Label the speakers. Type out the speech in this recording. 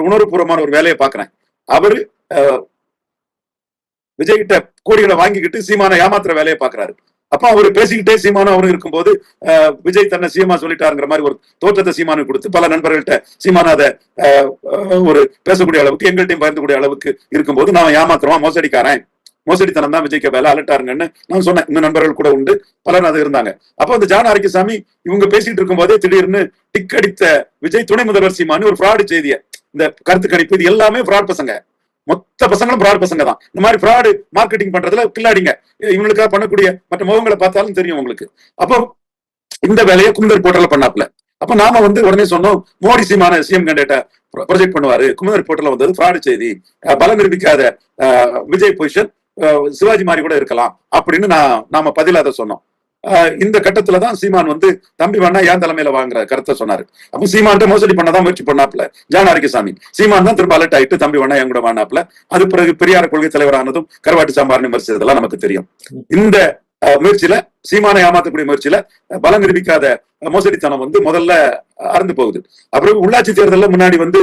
Speaker 1: ஒரு உணர்வுபூர்வமான ஒரு வேலையை பாக்குறேன் அவரு விஜய்கிட்ட விஜய் கிட்ட கோடிகளை வாங்கிக்கிட்டு சீமான ஏமாத்துற வேலையை பாக்குறாரு அப்ப அவரு பேசிக்கிட்டே சீமானும் அவரும் இருக்கும்போது விஜய் தன்னை சீமா சொல்லிட்டாருங்கிற மாதிரி ஒரு தோற்றத்தை சீமானு கொடுத்து பல நண்பர்கள்ட்ட சீமான அதை ஒரு பேசக்கூடிய அளவுக்கு எங்கள்கிட்டையும் பயந்துக்கூடிய அளவுக்கு இருக்கும்போது நான் ஏமாத்துறோம் மோசடிக்காரன்? மோசடித்தனம் தான் விஜய்க்கு வேலை அலட்டாருங்கன்னு நான் சொன்னேன். இந்த நண்பர்கள் கூட உண்டு. பலர் அது இருந்தாங்க. அப்ப அந்த ஜான் ஆரோக்கியசாமி இவங்க பேசிட்டு இருக்கும் போதே திடீர்னு டிக் அடித்த விஜய் துணை முதல்வர் சீமானு ஒரு ஃப்ராடு செய்திய இந்த கருத்து கணிப்பு இது எல்லாமே ஃப்ராட் பசங்க. மொத்த பசங்களும் ஃப்ராட் பசங்க தான். இந்த மாதிரி ஃப்ராடு மார்க்கெட்டிங் பண்றதுல கில்லாடிங்க. இவங்களுக்காக பண்ணக்கூடிய மற்ற முகங்களை பார்த்தாலும் தெரியும் உங்களுக்கு. அப்போ இந்த வேலையை குமுதர் போர்ட்டல பண்ணாப்ல அப்ப நாம வந்து உடனே சொன்னோம் மோடி சீமான சிஎம் கேண்டேட்டா ப்ரொஜெக்ட் பண்ணுவாரு. குமுதர் போர்ட்டல வந்தது ஃப்ராடு செய்தி. பலம் நிரூபிக்காத விஜய் பொசிஷன் சிவாஜி மாதிரி கூட இருக்கலாம் அப்படின்னு நான் நாம பதில அதை சொன்னோம். இந்த கட்டத்துல தான் சீமான் வந்து தம்பி வேணா ஏன் தலைமையில வாங்குற? கருத்தை சொன்னாரு. அப்ப சீமான் மோசடி பண்ணதான் முயற்சி பண்ணாப்ல ஜான் சீமான் தான் திரும்ப அலர்ட் ஆயிட்டு தம்பி வேணா என் கூட வாங்கினாப்ல அது பிறகு பெரியார் கொள்கை தலைவரானதும் கருவாட்டு சாம்பார் விமர்சித்ததெல்லாம் நமக்கு தெரியும். இந்த முயற்சியில சீமானை ஏமாத்தக்கூடிய முயற்சியில பலம் நிரூபிக்காத மோசடித்தனம் வந்து முதல்ல அறந்து போகுது. அப்புறம் உள்ளாட்சி தேர்தலில் முன்னாடி வந்து